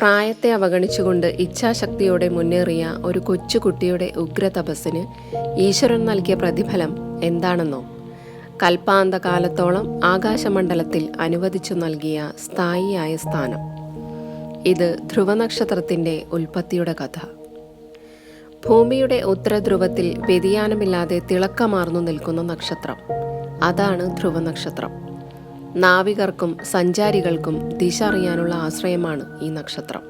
പ്രായത്തെ അവഗണിച്ചുകൊണ്ട് ഇച്ഛാശക്തിയോടെ മുന്നേറിയ ഒരു കൊച്ചുകുട്ടിയുടെ ഉഗ്ര തപസ്സിന് ഈശ്വരൻ നൽകിയ പ്രതിഫലം എന്താണെന്നോ? കൽപ്പാന്ത കാലത്തോളം ആകാശമണ്ഡലത്തിൽ അനുവദിച്ചു നൽകിയ സ്ഥായിയായ സ്ഥാനം. ഇത് ധ്രുവനക്ഷത്രത്തിന്റെ ഉൽപ്പത്തിയുടെ കഥ. ഭൂമിയുടെ ഉത്തരധ്രുവത്തിൽ വ്യതിയാനമില്ലാതെ തിളക്കമാർന്നു നിൽക്കുന്ന നക്ഷത്രം. അതാണ് ധ്രുവനക്ഷത്രം. നാവികർക്കും സഞ്ചാരികൾക്കും ദിശ അറിയാനുള്ള ആശ്രയമാണ് ഈ നക്ഷത്രം.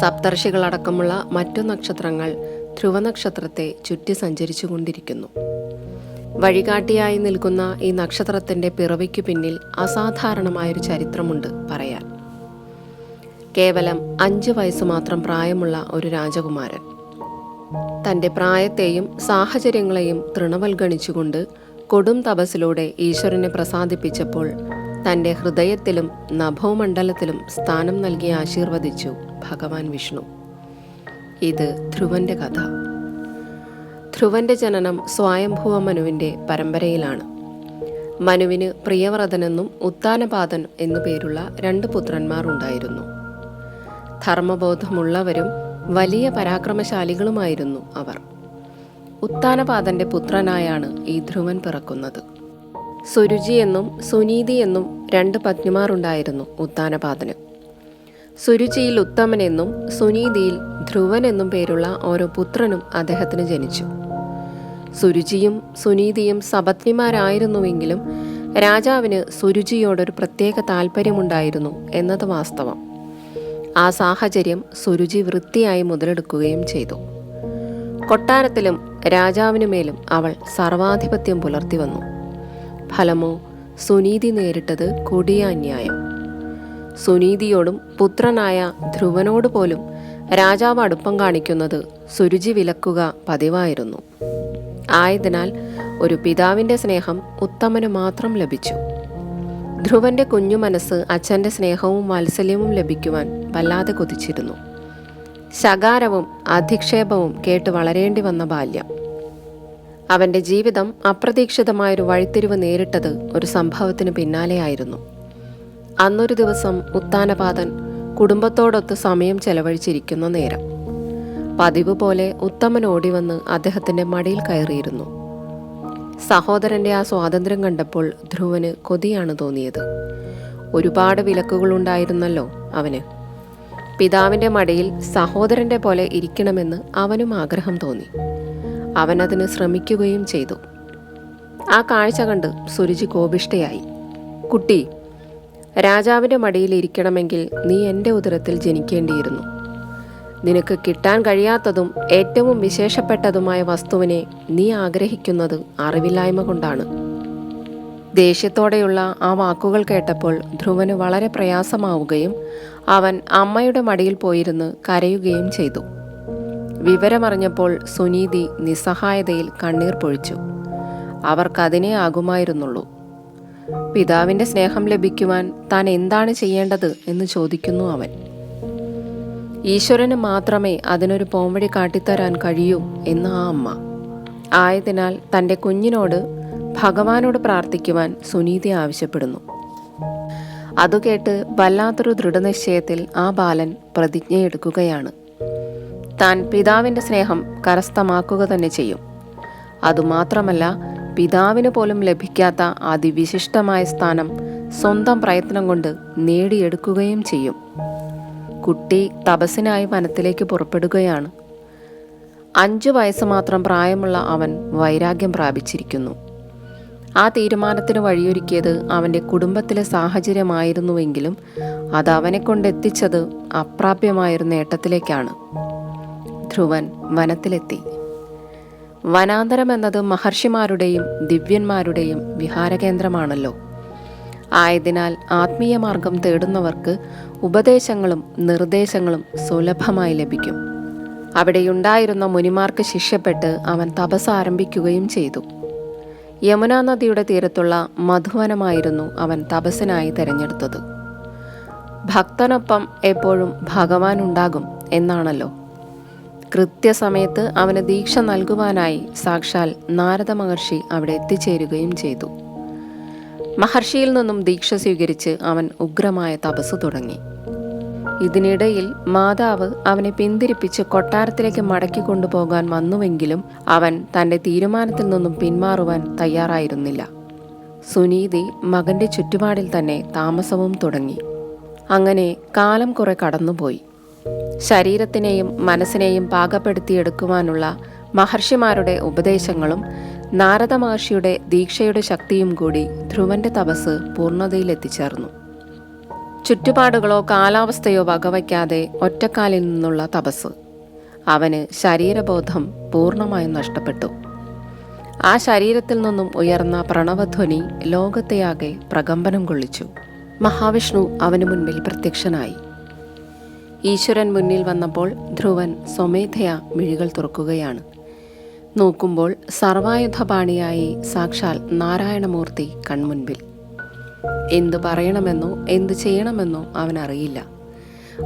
സപ്തർഷികളടക്കമുള്ള മറ്റു നക്ഷത്രങ്ങൾ ധ്രുവനക്ഷത്രത്തെ ചുറ്റി സഞ്ചരിച്ചു കൊണ്ടിരിക്കുന്നു വഴികാട്ടിയായി നിൽക്കുന്ന ഈ നക്ഷത്രത്തിന്റെ പിറവിക്കു പിന്നിൽ അസാധാരണമായൊരു ചരിത്രമുണ്ട് പറയാൻ. കേവലം അഞ്ച് വയസ്സ് മാത്രം പ്രായമുള്ള ഒരു രാജകുമാരൻ. തന്റെ പ്രായത്തെയും സാഹചര്യങ്ങളെയും തൃണവൽഗണിച്ചുകൊണ്ട് കൊടും തപസ്സിലൂടെ ഈശ്വരനെ പ്രസാദിപ്പിച്ചപ്പോൾ തന്റെ ഹൃദയത്തിലും നഭോമണ്ഡലത്തിലും സ്ഥാനം നൽകി ആശീർവദിച്ചു ഭഗവാൻ വിഷ്ണു. ഇത് ധ്രുവന്റെ കഥ. ധ്രുവന്റെ ജനനം സ്വയംഭൂവ മനുവിന്റെ പരമ്പരയിലാണ്. മനുവിന് പ്രിയവ്രതനെന്നും ഉത്താനപാതൻ എന്നു പേരുള്ള രണ്ട് പുത്രന്മാർ ഉണ്ടായിരുന്നു. ധർമ്മബോധമുള്ളവരും വലിയ പരാക്രമശാലികളുമായിരുന്നു അവർ. ഉത്താനപാതന്റെ പുത്രനായാണ് ഈ ധ്രുവൻ പിറക്കുന്നത്. സുരുചി എന്നും സുനീതി എന്നും രണ്ട് പത്നിമാരുണ്ടായിരുന്നു ഉത്താനപാദന്. സുരുചിയിൽ ഉത്തമനെന്നും സുനീതിയിൽ ധ്രുവൻ എന്നും പേരുള്ള ഓരോ പുത്രനും അദ്ദേഹത്തിന് ജനിച്ചു. സുരുചിയും സുനീതിയും സപത്നിമാരായിരുന്നുവെങ്കിലും രാജാവിന് സുരുചിയോടൊരു പ്രത്യേക താല്പര്യമുണ്ടായിരുന്നു എന്നത് വാസ്തവം. ആ സാഹചര്യം സുരുചി വൃത്തിയായി മുതലെടുക്കുകയും ചെയ്തു. കൊട്ടാരത്തിലും രാജാവിനുമേലും അവൾ സർവാധിപത്യം പുലർത്തി വന്നു. ഫലമോ സുനീതി നേരിട്ടത് കൊടിയ അന്യായം. സുനീതിയോടും പുത്രനായ ധ്രുവനോട് പോലും രാജാവ് അടുപ്പം കാണിക്കുന്നത് സുരുചി വിലക്കുക പതിവായിരുന്നു. ആയതിനാൽ ഒരു പിതാവിന്റെ സ്നേഹം ഉത്തമന് മാത്രം ലഭിച്ചു. ധ്രുവന്റെ കുഞ്ഞു മനസ്സ് അച്ഛന്റെ സ്നേഹവും വാത്സല്യവും ലഭിക്കുവാൻ വല്ലാതെ കൊതിച്ചിരുന്നു. ശകാരവും അധിക്ഷേപവും കേട്ട് വളരേണ്ടി വന്ന ബാല്യം. അവന്റെ ജീവിതം അപ്രതീക്ഷിതമായൊരു വഴിത്തിരിവ് നേരിട്ടത് ഒരു സംഭവത്തിന് പിന്നാലെയായിരുന്നു. അന്നൊരു ദിവസം ഉത്താനപാതൻ കുടുംബത്തോടൊത്ത് സമയം ചെലവഴിച്ചിരിക്കുന്ന നേരം. പതിവ് പോലെ ഉത്തമൻ ഓടിവന്ന് അദ്ദേഹത്തിന്റെ മടിയിൽ കയറിയിരുന്നു. സഹോദരന്റെ ആ സ്വാതന്ത്ര്യം കണ്ടപ്പോൾ ധ്രുവന് കൊതിയാണ് തോന്നിയത്. ഒരുപാട് വിലക്കുകളുണ്ടായിരുന്നല്ലോ അവന്. പിതാവിന്റെ മടിയിൽ സഹോദരന്റെ പോലെ ഇരിക്കണമെന്ന് അവനും ആഗ്രഹം തോന്നി. അവനതിന് ശ്രമിക്കുകയും ചെയ്തു. ആ കാഴ്ച കണ്ട് സുരുചി കോപിഷ്ടയായി കുട്ടി രാജാവിന്റെ മടിയിൽ ഇരിക്കണമെങ്കിൽ നീ എന്റെ ഉദരത്തിൽ ജനിക്കേണ്ടിയിരുന്നു. നിനക്ക് കിട്ടാൻ കഴിയാത്തതും ഏറ്റവും വിശേഷപ്പെട്ടതുമായ വസ്തുവിനെ നീ ആഗ്രഹിക്കുന്നത് അറിവില്ലായ്മ കൊണ്ടാണ്. ദേഷ്യത്തോടെയുള്ള ആ വാക്കുകൾ കേട്ടപ്പോൾ ധ്രുവന് വളരെ പ്രയാസമാവുകയും അവൻ അമ്മയുടെ മടിയിൽ പോയിരുന്ന് കരയുകയും ചെയ്തു. വിവരമറിഞ്ഞപ്പോൾ സുനീതി നിസ്സഹായതയിൽ കണ്ണീർ പൊഴിച്ചു. അവർക്കതിനെ ആകുമായിരുന്നുള്ളൂ. പിതാവിന്റെ സ്നേഹം ലഭിക്കുവാൻ താൻ എന്താണ് ചെയ്യേണ്ടത് എന്ന് ചോദിക്കുന്നു അവൻ. ഈശ്വരന് മാത്രമേ അതിനൊരു പോംവഴി കാട്ടിത്തരാൻ കഴിയൂ എന്ന് ആ അമ്മ. ആയതിനാൽ തന്റെ കുഞ്ഞിനോട് ഭഗവാനോട് പ്രാർത്ഥിക്കുവാൻ സുനീതി ആവശ്യപ്പെടുന്നു. അതു കേട്ട് വല്ലാത്തൊരു ദൃഢനിശ്ചയത്തിൽ ആ ബാലൻ പ്രതിജ്ഞയെടുക്കുകയാണ്. താൻ പിതാവിന്റെ സ്നേഹം കരസ്ഥമാക്കുക തന്നെ ചെയ്യും. അതുമാത്രമല്ല പിതാവിന് പോലും ലഭിക്കാത്ത അതിവിശിഷ്ടമായ സ്ഥാനം സ്വന്തം പ്രയത്നം കൊണ്ട് നേടിയെടുക്കുകയും ചെയ്യും. കുട്ടി തപസ്സിനായി വനത്തിലേക്ക് പുറപ്പെടുകയാണ്. അഞ്ചു വയസ്സ് മാത്രം പ്രായമുള്ള അവൻ വൈരാഗ്യം പ്രാപിച്ചിരിക്കുന്നു. ആ തീരുമാനത്തിന് വഴിയൊരുക്കിയത് അവന്റെ കുടുംബത്തിലെ സാഹചര്യമായിരുന്നുവെങ്കിലും അത് അവനെ കൊണ്ടെത്തിച്ചത് അപ്രാപ്യമായൊരു നേട്ടത്തിലേക്കാണ്. ധ്രുവൻ വനത്തിലെത്തി. വനാന്തരം എന്നത് മഹർഷിമാരുടെയും ദിവ്യന്മാരുടെയും വിഹാരകേന്ദ്രമാണല്ലോ. ആയതിനാൽ ആത്മീയ മാർഗം തേടുന്നവർക്ക് ഉപദേശങ്ങളും നിർദ്ദേശങ്ങളും സുലഭമായി ലഭിക്കും. അവിടെയുണ്ടായിരുന്ന മുനിമാർക്ക് ശിഷ്യപ്പെട്ട് അവൻ തപസ് ആരംഭിക്കുകയും ചെയ്തു. യമുനാ നദിയുടെ തീരത്തുള്ള മധുവനമായിരുന്നു അവൻ തപസ്സനായി തിരഞ്ഞെടുത്തത്. ഭക്തനൊപ്പം എപ്പോഴും ഭഗവാൻ ഉണ്ടാകും എന്നാണല്ലോ. കൃത്യസമയത്ത് അവന് ദീക്ഷ നൽകുവാനായി സാക്ഷാൽ നാരദ മഹർഷി അവിടെ എത്തിച്ചേരുകയും ചെയ്തു. മഹർഷിയിൽ നിന്നും ദീക്ഷ സ്വീകരിച്ച് അവൻ ഉഗ്രമായ തപസ് തുടങ്ങി. ഇതിനിടയിൽ മാതാവ് അവനെ പിന്തിരിപ്പിച്ച് കൊട്ടാരത്തിലേക്ക് മടക്കി കൊണ്ടുപോകാൻ വന്നുവെങ്കിലും അവൻ തന്റെ തീരുമാനത്തിൽ നിന്നും പിന്മാറുവാൻ തയ്യാറായിരുന്നില്ല. സുനീതി മകന്റെ ചുറ്റുപാടിൽ തന്നെ താമസവും തുടങ്ങി. അങ്ങനെ കാലം കുറെ കടന്നുപോയി. ശരീരത്തിനെയും മനസ്സിനെയും പാകപ്പെടുത്തിയെടുക്കുവാനുള്ള മഹർഷിമാരുടെ ഉപദേശങ്ങളും നാരദ മഹർഷിയുടെ ദീക്ഷയുടെ ശക്തിയും കൂടി ധ്രുവന്റെ തപസ് പൂർണതയിലെത്തിച്ചേർന്നു. ചുറ്റുപാടുകളോ കാലാവസ്ഥയോ വകവയ്ക്കാതെ ഒറ്റക്കാലിൽ നിന്നുള്ള തപസ് അവന് ശരീരബോധം പൂർണമായും നഷ്ടപ്പെട്ടു. ആ ശരീരത്തിൽ നിന്നും ഉയർന്ന പ്രണവധ്വനി ലോകത്തെയാകെ പ്രകമ്പനം കൊള്ളിച്ചു. മഹാവിഷ്ണു അവന് മുൻപിൽ പ്രത്യക്ഷനായി. ഈശ്വരൻ മുന്നിൽ വന്നപ്പോൾ ധ്രുവൻ സ്വമേധയാ മിഴികൾ തുറക്കുകയാണ്. നോക്കുമ്പോൾ സർവായുധപാണിയായി സാക്ഷാൽ നാരായണമൂർത്തി കൺമുൻപിൽ. എന്തു പറയണമെന്നോ എന്തു ചെയ്യണമെന്നോ അവനറിയില്ല.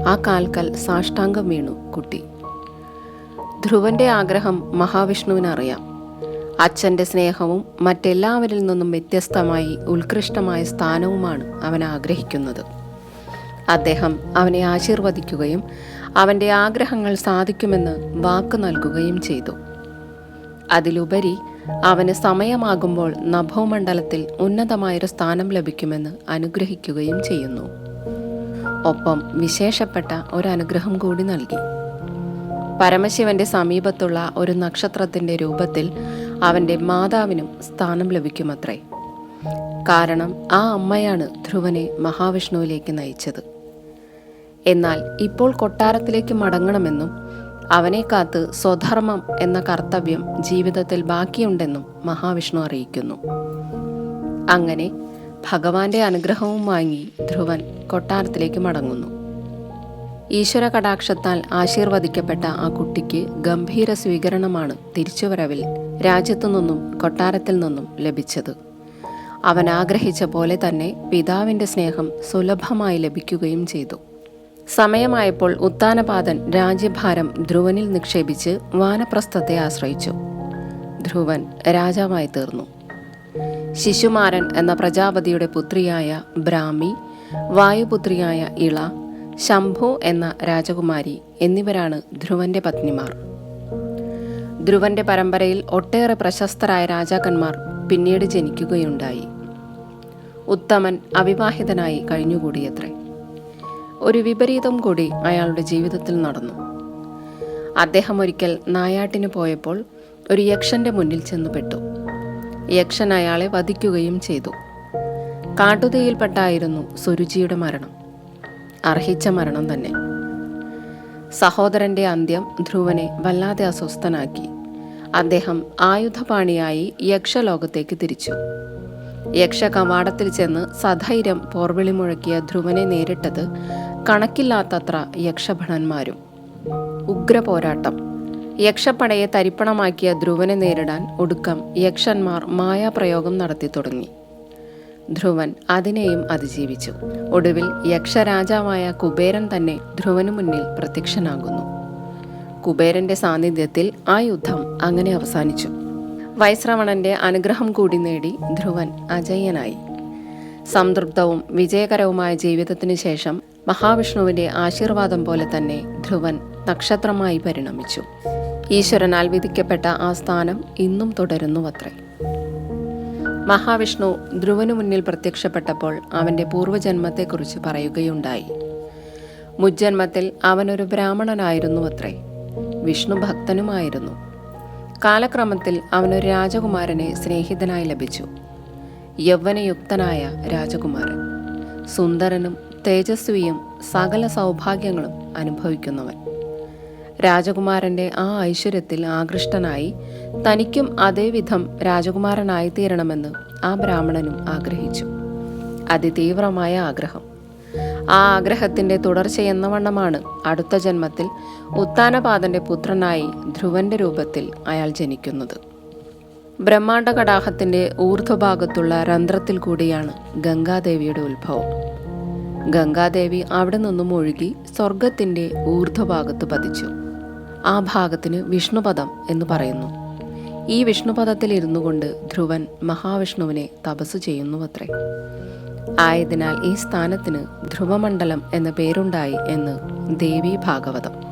ആ കാൽക്കൽ സാഷ്ടാംഗം വീണു കുട്ടി. ധ്രുവന്റെ ആഗ്രഹം മഹാവിഷ്ണുവിനറിയാം. അച്ഛന്റെ സ്നേഹവും മറ്റെല്ലാവരിൽ നിന്നും വ്യത്യസ്തമായി ഉത്കൃഷ്ടമായ സ്ഥാനവുമാണ് അവൻ ആഗ്രഹിക്കുന്നത്. അദ്ദേഹം അവനെ ആശീർവദിക്കുകയും അവന്റെ ആഗ്രഹങ്ങൾ സാധിക്കുമെന്ന് വാക്ക് നൽകുകയും ചെയ്തു. അതിലുപരി അവന് സമയമാകുമ്പോൾ നഭോമണ്ഡലത്തിൽ ഉന്നതമായൊരു സ്ഥാനം ലഭിക്കുമെന്ന് അനുഗ്രഹിക്കുകയും ചെയ്യുന്നു. ഒപ്പം വിശേഷപ്പെട്ട ഒരു അനുഗ്രഹം കൂടി നൽകി. പരമശിവന്റെ സമീപത്തുള്ള ഒരു നക്ഷത്രത്തിന്റെ രൂപത്തിൽ അവന്റെ മാതാവിനും സ്ഥാനം ലഭിക്കുമത്രേ. കാരണം ആ അമ്മയാണ് ധ്രുവനെ മഹാവിഷ്ണുവിലേക്ക് നയിച്ചത്. എന്നാൽ ഇപ്പോൾ കൊട്ടാരത്തിലേക്ക് മടങ്ങണമെന്നും അവനെ കാത്ത് സ്വധർമ്മം എന്ന കർത്തവ്യം ജീവിതത്തിൽ ബാക്കിയുണ്ടെന്നും മഹാവിഷ്ണു അറിയിക്കുന്നു. അങ്ങനെ ഭഗവാന്റെ അനുഗ്രഹവും വാങ്ങി ധ്രുവൻ കൊട്ടാരത്തിലേക്ക് മടങ്ങുന്നു. ഈശ്വര കടാക്ഷത്താൽ ആശീർവദിക്കപ്പെട്ട ആ കുട്ടിക്ക് ഗംഭീര സ്വീകരണമാണ് തിരിച്ചുവരവിൽ രാജ്യത്തു നിന്നും കൊട്ടാരത്തിൽ നിന്നും ലഭിച്ചത്. അവൻ ആഗ്രഹിച്ച പോലെ തന്നെ പിതാവിന്റെ സ്നേഹം സുലഭമായി ലഭിക്കുകയും ചെയ്തു. സമയമായപ്പോൾ ഉത്താനപാതൻ രാജ്യഭാരം ധ്രുവനിൽ നിക്ഷേപിച്ച് വാനപ്രസ്ഥത്തെ ആശ്രയിച്ചു. ധ്രുവൻ രാജാവായി തീർന്നു. ശിശുമാരൻ എന്ന പ്രജാപതിയുടെ പുത്രിയായ ബ്രാഹ്മി വായുപുത്രിയായ ഇള ശംഭു എന്ന രാജകുമാരി എന്നിവരാണ് ധ്രുവന്റെ പത്നിമാർ. ധ്രുവന്റെ പരമ്പരയിൽ ഒട്ടേറെ പ്രശസ്തരായ രാജാക്കന്മാർ പിന്നീട് ജനിക്കുകയുണ്ടായി. ഉത്തമൻ അവിവാഹിതനായി കഴിഞ്ഞുകൂടിയത്രേ. ഒരു വിപരീതം കൂടി അയാളുടെ ജീവിതത്തിൽ നടന്നു. അദ്ദേഹം ഒരിക്കൽ നായാട്ടിന് പോയപ്പോൾ ഒരു യക്ഷന്റെ മുന്നിൽ ചെന്നുപെട്ടു. യക്ഷൻ അയാളെ വധിക്കുകയും ചെയ്തു. കാട്ടുതീയിൽപ്പെട്ടായിരുന്നു സുരുചിയുടെ മരണം. അർഹിച്ച മരണം തന്നെ. സഹോദരന്റെ അന്ത്യം ധ്രുവനെ വല്ലാതെ അസ്വസ്ഥനാക്കി. അദ്ദേഹം ആയുധപാണിയായി യക്ഷലോകത്തേക്ക് തിരിച്ചു. യക്ഷ കവാടത്തിൽ ചെന്ന് സധൈര്യം പോർവിളി മുഴക്കിയ ധ്രുവനെ നേരിട്ടത് കണക്കില്ലാത്തത്ര യക്ഷഭടന്മാരും ഉഗ്ര പോരാട്ടം യക്ഷപ്പടയെ തരിപ്പണമാക്കിയ ധ്രുവനെ നേരിടാൻ ഒടുക്കം യക്ഷന്മാർ മായാപ്രയോഗം നടത്തി തുടങ്ങി. ധ്രുവൻ അതിനെയും അതിജീവിച്ചു. ഒടുവിൽ യക്ഷരാജാവായ കുബേരൻ തന്നെ ധ്രുവനു മുന്നിൽ പ്രത്യക്ഷനാകുന്നു. കുബേരന്റെ സാന്നിധ്യത്തിൽ ആ യുദ്ധം അങ്ങനെ അവസാനിച്ചു. വൈശ്രവണന്റെ അനുഗ്രഹം കൂടി നേടി ധ്രുവൻ അജയ്യനായി സംതൃപ്തവും വിജയകരവുമായ ജീവിതത്തിനു ശേഷം മഹാവിഷ്ണുവിന്റെ ആശീർവാദം പോലെ തന്നെ ധ്രുവൻ നക്ഷത്രമായി പരിണമിച്ചു. ഈശ്വരനാൽ വിധിക്കപ്പെട്ട ആ സ്ഥാനം ഇന്നും തുടരുന്നു അത്രേ മഹാവിഷ്ണു ധ്രുവനു മുന്നിൽ പ്രത്യക്ഷപ്പെട്ടപ്പോൾ അവന്റെ പൂർവജന്മത്തെക്കുറിച്ച് പറയുകയുണ്ടായി. മുജ്ജന്മത്തിൽ അവനൊരു ബ്രാഹ്മണനായിരുന്നു അത്രേ വിഷ്ണു ഭക്തനുമായിരുന്നു. കാലക്രമത്തിൽ അവനൊരു രാജകുമാരനെ സ്നേഹിതനായി ലഭിച്ചു. യൗവനയുക്തനായ രാജകുമാരൻ. സുന്ദരനും തേജസ്വിയും സകല സൗഭാഗ്യങ്ങളും അനുഭവിക്കുന്നവൻ. രാജകുമാരന്റെ ആ ഐശ്വര്യത്തിൽ ആകൃഷ്ടനായി തനിക്കും അതേവിധം രാജകുമാരനായി തീരണമെന്ന് ആ ബ്രാഹ്മണനും ആഗ്രഹിച്ചു. അതിതീവ്രമായ ആഗ്രഹം. ആ ആഗ്രഹത്തിന്റെ തുടർച്ചയെന്ന വണ്ണമാണ് അടുത്ത ജന്മത്തിൽ ഉത്താനപാദന്റെ പുത്രനായി ധ്രുവന്റെ രൂപത്തിൽ അയാൾ ജനിക്കുന്നത്. ബ്രഹ്മാണ്ഡ കടാഹത്തിന്റെ ഊർധ്വഭാഗത്തുള്ള രന്ധ്രത്തിൽ കൂടിയാണ് ഗംഗാദേവിയുടെ ഉത്ഭവം. ഗംഗാദേവി അവിടെ നിന്നും ഒഴുകി സ്വർഗത്തിന്റെ ഊർധ്വഭാഗത്ത് പതിച്ചു. ആ ഭാഗത്തിന് വിഷ്ണുപദം എന്ന് പറയുന്നു. ഈ വിഷ്ണുപദത്തിൽ ഇരുന്നു കൊണ്ട് ധ്രുവൻ മഹാവിഷ്ണുവിനെ തപസ് ചെയ്യുന്നുവത്രേ. ആയതിനാൽ ഈ സ്ഥാനത്തിന് ധ്രുവമണ്ഡലം എന്ന പേരുണ്ടായി എന്ന് ദേവി ഭാഗവതം.